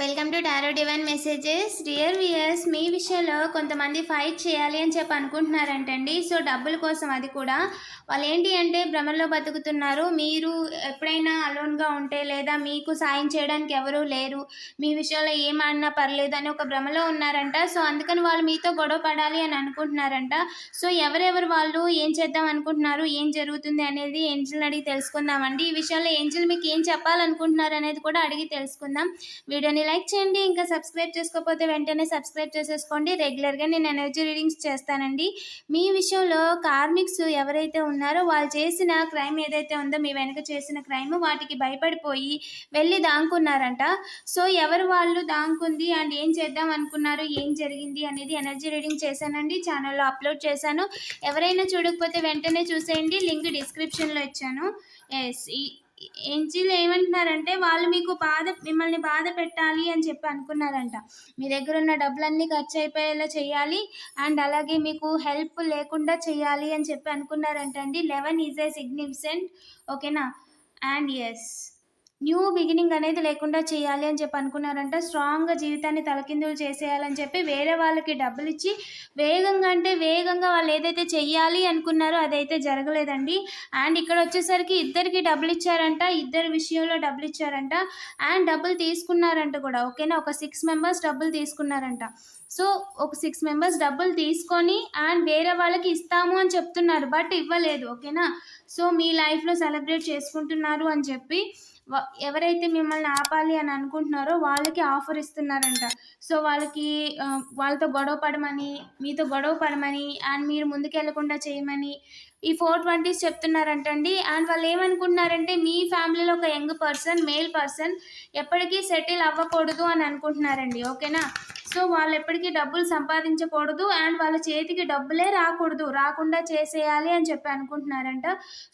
Welcome to tarot divine messages dear viewers మీ విషయంలో కొంతమంది fight చేయాలి అని చెప్పి అనుకుంటున్నారంటండి. సో డబ్బుల కోసం అది కూడా. వాళ్ళు ఏంటి అంటే భ్రమలో బతుకుతున్నారు. మీరు ఎప్పుడైనా అలోన్గా ఉంటే లేదా మీకు సాయం చేయడానికి ఎవరూ లేరు. మీ విషయంలో ఏమన్నా పర్లేదు అని ఒక భ్రమలో ఉన్నారంట. సో అందుకని వాళ్ళు మీతో గొడవ పడాలి అని అనుకుంటున్నారంట. సో ఎవరెవరు వాళ్ళు ఏం చేద్దాం అనుకుంటున్నారు ఏం జరుగుతుంది అనేది ఏంజిల్ని అడిగి తెలుసుకుందామండి. ఈ విషయంలో ఏంజిల్ మీకు ఏం చెప్పాలనుకుంటున్నారు అనేది కూడా అడిగి తెలుసుకుందాం. వీడియోని లైక్ చేయండి ఇంకా సబ్స్క్రైబ్ చేసుకోకపోతే వెంటనే సబ్స్క్రైబ్ చేసేసుకోండి. రెగ్యులర్గా నేను ఎనర్జీ రీడింగ్స్ చేస్తానండి. మీ విషయంలో కార్మిక్స్ ఎవరైతే ఉన్నారో వాళ్ళు చేసిన క్రైమ్ ఏదైతే ఉందో మీ వెనక చేసిన క్రైమ్ వాటికి భయపడిపోయి వెళ్ళి దాంకున్నారంట. సో ఎవరు వాళ్ళు దాంకుంది అండ్ ఏం చేద్దాం అనుకున్నారు ఏం జరిగింది అనేది ఎనర్జీ రీడింగ్ చేశానండి. ఛానల్లో అప్లోడ్ చేశాను. ఎవరైనా చూడకపోతే వెంటనే చూసేయండి. లింక్ డిస్క్రిప్షన్లో ఇచ్చాను. ఎస్ ఈ ఏంజిల్ ఏమంటున్నారంటే వాళ్ళు మీకు బాధ మిమ్మల్ని బాధ పెట్టాలి అని చెప్పి అనుకున్నారంట. మీ దగ్గర ఉన్న డబ్బులన్నీ ఖర్చు అయిపోయేలా చేయాలి అండ్ అలాగే మీకు హెల్ప్ లేకుండా చేయాలి అని చెప్పి అనుకున్నారంట అండి లెవెన్ ఈజ్ ఏ సిగ్నిఫికెంట్ ఓకేనా? అండ్ ఎస్ న్యూ బిగినింగ్ అనేది లేకుండా చేయాలి అని చెప్పి అనుకున్నారంట. స్ట్రాంగ్గా జీవితాన్ని తలకిందులు చేసేయాలని చెప్పి వేరే వాళ్ళకి డబ్బులు ఇచ్చి వేగంగా అంటే వేగంగా వాళ్ళు ఏదైతే చెయ్యాలి అనుకున్నారో అదైతే జరగలేదండి. అండ్ ఇక్కడ వచ్చేసరికి ఇద్దరికి డబ్బులు ఇచ్చారంట. ఇద్దరి విషయంలో డబ్బులు ఇచ్చారంట. అండ్ డబ్బులు తీసుకున్నారంట కూడా. ఓకేనా? ఒక సిక్స్ మెంబర్స్ డబ్బులు తీసుకున్నారంట. సో ఒక సిక్స్ మెంబర్స్ డబ్బులు తీసుకొని అండ్ వేరే వాళ్ళకి ఇస్తాము అని చెప్తున్నారు. బట్ ఇవ్వలేదు. ఓకేనా? సో మీ లైఫ్లో సెలబ్రేట్ చేసుకుంటున్నారు అని చెప్పి ఎవరైతే మిమ్మల్ని ఆపాలి అని అనుకుంటున్నారో వాళ్ళకి ఆఫర్ ఇస్తున్నారంట. సో వాళ్ళకి వాళ్ళతో గొడవ పడమని మీతో గొడవ పడమని అండ్ మీరు ముందుకెళ్ళకుండా చేయమని ఈ ఫోర్ ట్వంటీస్ చెప్తున్నారంటండి. అండ్ వాళ్ళు ఏమనుకుంటున్నారంటే మీ ఫ్యామిలీలో ఒక యంగ్ పర్సన్ మేల్ పర్సన్ ఎప్పటికీ సెటిల్ అవ్వకూడదు అని అనుకుంటున్నారండి. ఓకేనా? సో వాళ్ళు ఎప్పటికీ డబ్బులు సంపాదించకూడదు అండ్ వాళ్ళ చేతికి డబ్బులే రాకూడదు రాకుండా చేసేయాలి అని చెప్పి అనుకుంటున్నారంట.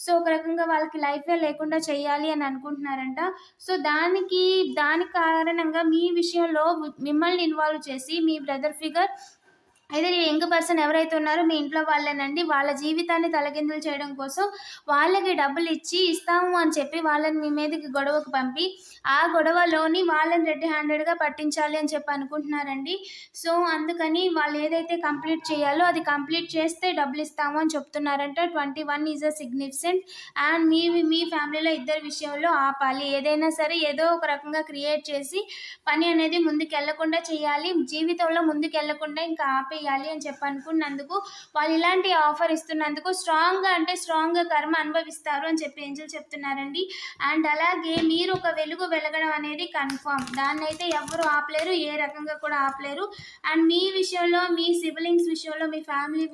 సో ఒక రకంగా వాళ్ళకి లైఫే లేకుండా చేయాలి అని అనుకుంటున్నారంట. సో దానికి దాని కారణంగా మీ విషయంలో మిమ్మల్ని ఇన్వాల్వ్ చేసి మీ బ్రదర్ ఫిగర్ అయితే యంగ్ పర్సన్ ఎవరైతే ఉన్నారో మీ ఇంట్లో వాళ్ళేనండి వాళ్ళ జీవితాన్ని తలకిందులు చేయడం కోసం వాళ్ళకి డబ్బులు ఇచ్చి ఇస్తాము అని చెప్పి వాళ్ళని మీ మీదకి గొడవకు పంపి ఆ గొడవలోని వాళ్ళని రెడ్ హ్యాండెడ్గా పట్టించాలి అని చెప్పి అనుకుంటున్నారండి. సో అందుకని వాళ్ళు ఏదైతే కంప్లీట్ చేయాలో అది కంప్లీట్ చేస్తే డబ్బులు ఇస్తాము అని చెప్తున్నారంట. Twenty one is a significant and మీ మీ ఫ్యామిలీలో ఇద్దరి విషయంలో ఆపాలి. ఏదైనా సరే ఏదో ఒక రకంగా క్రియేట్ చేసి పని అనేది ముందుకెళ్ళకుండా చేయాలి జీవితంలో ముందుకెళ్ళకుండా ఇంకా ఆపేయాలి అని చెప్పి అనుకున్నందుకు వాళ్ళు ఇలాంటి ఆఫర్ ఇస్తున్నందుకు స్ట్రాంగ్గా అంటే స్ట్రాంగ్గా కర్మ అనుభవిస్తారు అని చెప్పి ఏంజల్ చెప్తున్నారండి. అండ్ అలాగే మీరు ఒక వెలుగు వెలగడం అనేది కన్ఫామ్ దాన్ని అయితే ఎవరు ఆపలేరు ఏ రకంగా కూడా ఆపలేరు. అండ్ మీ విషయంలో మీ సిబ్లింగ్స్ విషయంలో మీ ఫ్యామిలీ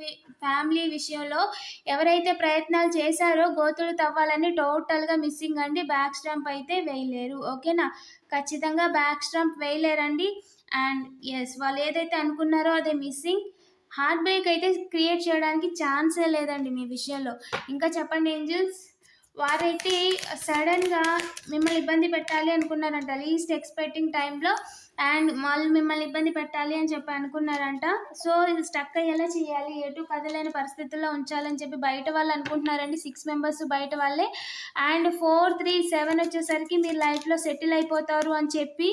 ఫ్యామిలీ విషయంలో ఎవరైతే ప్రయత్నాలు చేశారో గోతులు తవ్వాలని టోటల్గా మిస్సింగ్ అండి. బ్యాక్ స్టాంప్ అయితే వేయలేరు. ఓకేనా? ఖచ్చితంగా బ్యాక్ స్టాంప్ వేయలేరండి. అండ్ ఎస్ వాళ్ళు ఏదైతే అనుకున్నారో అదే మిస్సింగ్ హార్ట్ బ్రేక్ అయితే క్రియేట్ చేయడానికి ఛాన్సే లేదండి మీ విషయంలో. ఇంకా చెప్పండి ఏంజల్స్? వారైతే సడన్గా మిమ్మల్ని ఇబ్బంది పెట్టాలి అనుకున్నారంట లీస్ట్ ఎక్స్పెక్టింగ్ టైంలో అండ్ వాళ్ళు మిమ్మల్ని ఇబ్బంది పెట్టాలి అని చెప్పి అనుకున్నారంట. సో ఇది స్టక్ అయ్యేలా చేయాలి ఎటు కదలేని పరిస్థితుల్లో ఉంచాలని చెప్పి బయట వాళ్ళు అనుకుంటున్నారండి సిక్స్ మెంబర్స్ బయట వాళ్ళే. అండ్ ఫోర్ త్రీ సెవెన్ వచ్చేసరికి మీరు లైఫ్లో సెటిల్ అయిపోతారు అని చెప్పి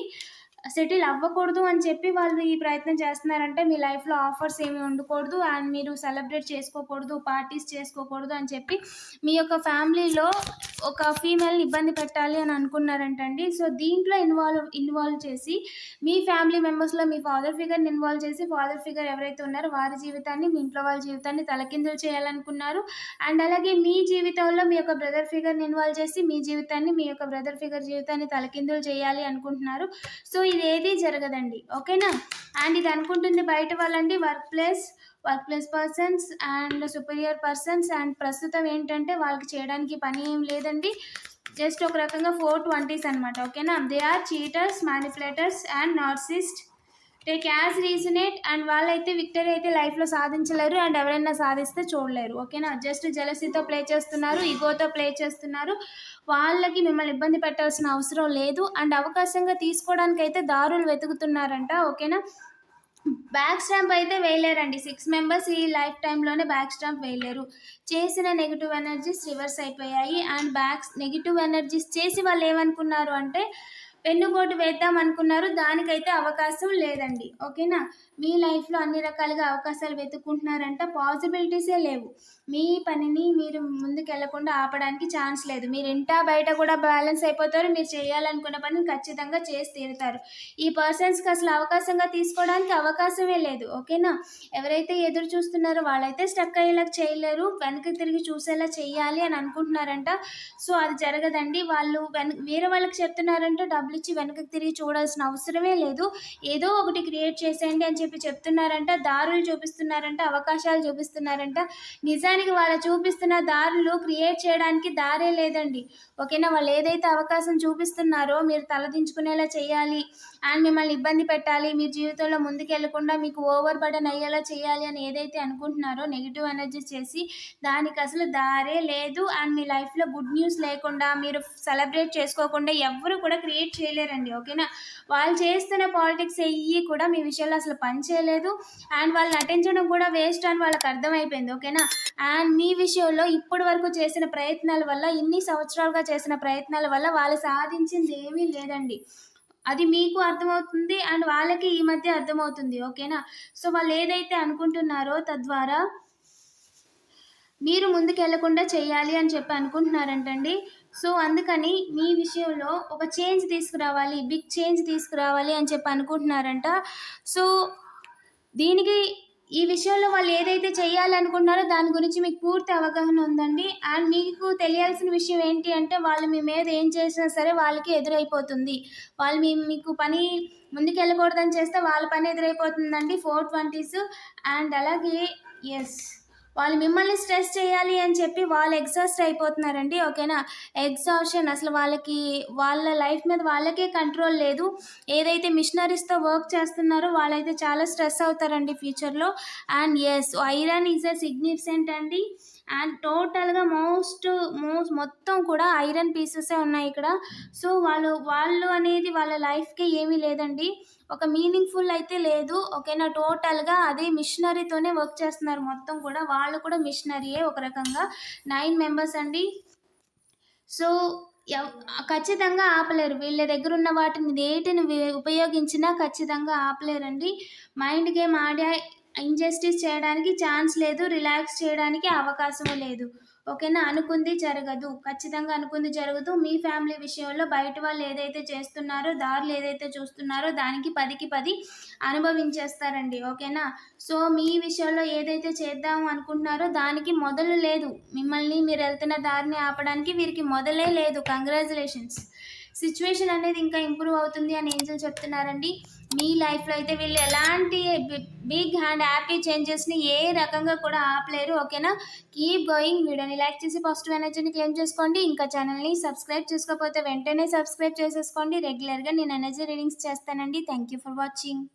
సెటిల్ అవ్వకూడదు అని చెప్పి వాళ్ళు ఈ ప్రయత్నం చేస్తున్నారంటే మీ లైఫ్లో ఆఫర్స్ ఏమి ఉండకూడదు అండ్ మీరు సెలబ్రేట్ చేసుకోకూడదు పార్టీస్ చేసుకోకూడదు అని చెప్పి మీ యొక్క ఫ్యామిలీలో ఒక ఫీమేల్ని ఇబ్బంది పెట్టాలి అని అనుకున్నారంటండి. సో దీంట్లో ఇన్వాల్వ్ ఇన్వాల్వ్ చేసి మీ ఫ్యామిలీ మెంబర్స్లో మీ ఫాదర్ ఫిగర్ని ఇన్వాల్వ్ చేసి ఫాదర్ ఫిగర్ ఎవరైతే ఉన్నారో వారి జీవితాన్ని మీ ఇంట్లో వాళ్ళ జీవితాన్ని తలకిందులు చేయాలనుకున్నారు. అండ్ అలాగే మీ జీవితంలో మీ యొక్క బ్రదర్ ఫిగర్ని ఇన్వాల్వ్ చేసి మీ జీవితాన్ని మీ యొక్క బ్రదర్ ఫిగర్ జీవితాన్ని తలకిందులు చేయాలి అనుకుంటున్నారు. సో ఏది జరగదండి ఓకేనా? అండ్ ఇది అనుకుంటుంది బయట వాళ్ళండి work place work place persons and superior persons and ప్రస్తుతం ఏంటంటే వాళ్ళకి చేయడానికి పని ఏం లేదండి. జస్ట్ ఒక రకంగా ఫోర్ ట్వంటీస్ అనమాట ఓకేనా? They are cheaters manipulators and narcissist take reason resonate and వాళ్ళైతే విక్టరీ అయితే లైఫ్లో సాధించలేరు అండ్ ఎవరైనా సాధిస్తే చూడలేరు. ఓకేనా? జస్ట్ జలసీతో ప్లే చేస్తున్నారు ఈగోతో ప్లే చేస్తున్నారు. వాళ్ళకి మిమ్మల్ని ఇబ్బంది పెట్టాల్సిన అవసరం లేదు. అండ్ అవకాశంగా తీసుకోవడానికి అయితే దారులు వెతుకుతున్నారంట. ఓకేనా? బ్యాక్ స్టాంప్ అయితే వేయలేరండి. సిక్స్ మెంబర్స్ ఈ లైఫ్ టైంలోనే బ్యాక్ స్టాంప్ వేయలేరు. చేసిన నెగిటివ్ ఎనర్జీస్ రివర్స్ అయిపోయాయి. అండ్ బ్యాక్స్ నెగిటివ్ ఎనర్జీస్ చేసి వాళ్ళు ఏమనుకున్నారు అంటే వెన్నుపోటు వేద్దాం అనుకున్నారు. దానికైతే అవకాశం లేదండి. ఓకేనా? మీ లైఫ్లో అన్ని రకాలుగా అవకాశాలు వెతుక్కుంటున్నారంట. పాసిబిలిటీసే లేవు. మీ పనిని మీరు ముందుకు వెళ్ళకుండా ఆపడానికి ఛాన్స్ లేదు. మీరు ఇంటా బయట కూడా బ్యాలెన్స్ అయిపోతారు. మీరు చేయాలనుకున్న పనిని ఖచ్చితంగా చేసి తీరుతారు. ఈ పర్సన్స్కి అసలు అవకాశంగా తీసుకోవడానికి అవకాశమే లేదు. ఓకేనా? ఎవరైతే ఎదురు చూస్తున్నారో వాళ్ళైతే స్టక్ అయ్యేలా చేయలేరు. వెనక్కి తిరిగి చూసేలా చేయాలి అని అనుకుంటున్నారంట. సో అది జరగదండి. వాళ్ళు వెన వేరే వాళ్ళకి చెప్తున్నారంటే డబ్బులు ఇచ్చి వెనక్కి తిరిగి చూడాల్సిన అవసరమే లేదు. ఏదో ఒకటి క్రియేట్ చేసేయండి అని చెప్పి చెప్తున్నారంట దారులు చూపిస్తున్నారంట అవకాశాలు చూపిస్తున్నారంట. నిజానికి వాళ్ళు చూపిస్తున్న దారులు క్రియేట్ చేయడానికి దారే లేదండి. ఓకేనా? వాళ్ళు ఏదైతే అవకాశం చూపిస్తున్నారో మీరు తలదించుకునేలా చేయాలి అండ్ మిమ్మల్ని ఇబ్బంది పెట్టాలి. మీ జీవితంలో ముందుకెళ్ళకుండా మీకు ఓవర్ బటన్ అయ్యేలా చేయాలి అని ఏదైతే అనుకుంటున్నారో నెగిటివ్ ఎనర్జీ చేసి దానికి అసలు దారే లేదు. అండ్ మీ లైఫ్లో గుడ్ న్యూస్ లేకుండా మీరు సెలబ్రేట్ చేసుకోకుండా ఎవ్వరు కూడా క్రియేట్ చేయలేరండి ఓకేనా? వాళ్ళు చేస్తున్న పాలిటిక్స్ అయ్యి కూడా మీ విషయంలో అసలు పని చేయలేదు. అండ్ వాళ్ళని నటించడం కూడా వేస్ట్ అని వాళ్ళకి అర్థమైపోయింది ఓకేనా? అండ్ మీ విషయంలో ఇప్పటి వరకు చేసిన ప్రయత్నాల వల్ల ఇన్ని సంవత్సరాలుగా చేసిన ప్రయత్నాల వల్ల వాళ్ళు సాధించింది ఏమీ లేదండి. అది మీకు అర్థమవుతుంది అండ్ వాళ్ళకి ఈ మధ్య అర్థమవుతుంది ఓకేనా? సో వాళ్ళు ఏదైతే అనుకుంటున్నారో తద్వారా మీరు ముందుకు వెళ్ళకుండా చేయాలి అని చెప్పి అనుకుంటున్నారంటండి. సో అందుకని మీ విషయంలో ఒక చేంజ్ తీసుకురావాలి బిగ్ చేంజ్ తీసుకురావాలి అని చెప్పి అనుకుంటున్నారంట. సో దీనికి ఈ విషయంలో వాళ్ళు ఏదైతే చేయాలనుకుంటున్నారో దాని గురించి మీకు పూర్తి అవగాహన ఉందండి. అండ్ మీకు తెలియాల్సిన విషయం ఏంటి అంటే వాళ్ళు మీ మీద ఏం చేసినా సరే వాళ్ళకి ఎదురైపోతుంది. వాళ్ళు మీ మీకు పని ముందుకు వెళ్ళకూడదని చేస్తే వాళ్ళ పని ఎదురైపోతుందండి ఫోర్ ట్వంటీస్. అండ్ అలాగే ఎస్ వాళ్ళు మిమ్మల్ని స్ట్రెస్ చేయాలి అని చెప్పి వాళ్ళు ఎగ్జాస్ట్ అయిపోతున్నారండి ఓకేనా? ఎగ్జాషన్ అసలు వాళ్ళకి వాళ్ళ లైఫ్ మీద వాళ్ళకే కంట్రోల్ లేదు. ఏదైతే మిషనరీస్తో వర్క్ చేస్తున్నారో వాళ్ళైతే చాలా స్ట్రెస్ అవుతారండి ఫ్యూచర్లో. And as iron is a significant అండి. అండ్ టోటల్గా మోస్ట్ మోస్ట్ మొత్తం కూడా ఐరన్ పీసెసే ఉన్నాయి ఇక్కడ. సో వాళ్ళు వాళ్ళు అనేది వాళ్ళ లైఫ్కి ఏమీ లేదండి. ఒక మీనింగ్ఫుల్ అయితే లేదు. ఓకేనా? టోటల్గా అదే మిషనరీతోనే వర్క్ చేస్తున్నారు మొత్తం కూడా. వాళ్ళు కూడా మిషనరీయే ఒక రకంగా. నైన్ మెంబర్స్ అండి. సో ఎవ్- ఖచ్చితంగా ఆపలేరు. వీళ్ళ దగ్గర ఉన్న వాటిని వేటిని ఉపయోగించినా ఖచ్చితంగా ఆపలేరండి. మైండ్ గేమ్ ఆడే ఇంజస్టిస్ చేయడానికి ఛాన్స్ లేదు రిలాక్స్ చేయడానికి అవకాశం లేదు. ఓకేనా? అనుకుంది జరగదు. ఖచ్చితంగా అనుకుంది జరగదు. మీ ఫ్యామిలీ విషయంలో బయట వాళ్ళు ఏదైతే చేస్తున్నారో దారులు ఏదైతే చూస్తున్నారో దానికి పదికి పది అనుభవించేస్తారండి. ఓకేనా? సో మీ విషయంలో ఏదైతే చేద్దాం అనుకుంటున్నారో దానికి మొదలు లేదు. మిమ్మల్ని మీరు వెళ్తున్న దారిని ఆపడానికి వీరికి మొదలే లేదు. కంగ్రాచులేషన్స్ సిచ్యువేషన్ అనేది ఇంకా ఇంప్రూవ్ అవుతుంది అని ఏంజల్ చెప్తున్నారండి. మీ లైఫ్లో అయితే వీళ్ళు ఎలాంటి బిగ్ హ్యాండ్ హ్యాపీ చేంజెస్ని ఏ రకంగా కూడా ఆపలేరు ఓకేనా? Keep going. వీడియోని లైక్ చేసి పాజిటివ్ ఎనర్జీని క్లెయిమ్ చేసుకోండి. ఇంకా ఛానల్ని సబ్స్క్రైబ్ చేసుకోకపోతే వెంటనే సబ్స్క్రైబ్ చేసేసుకోండి. రెగ్యులర్గా నేను ఎనర్జీ రీడింగ్స్ చేస్తానండి. Thank you for watching.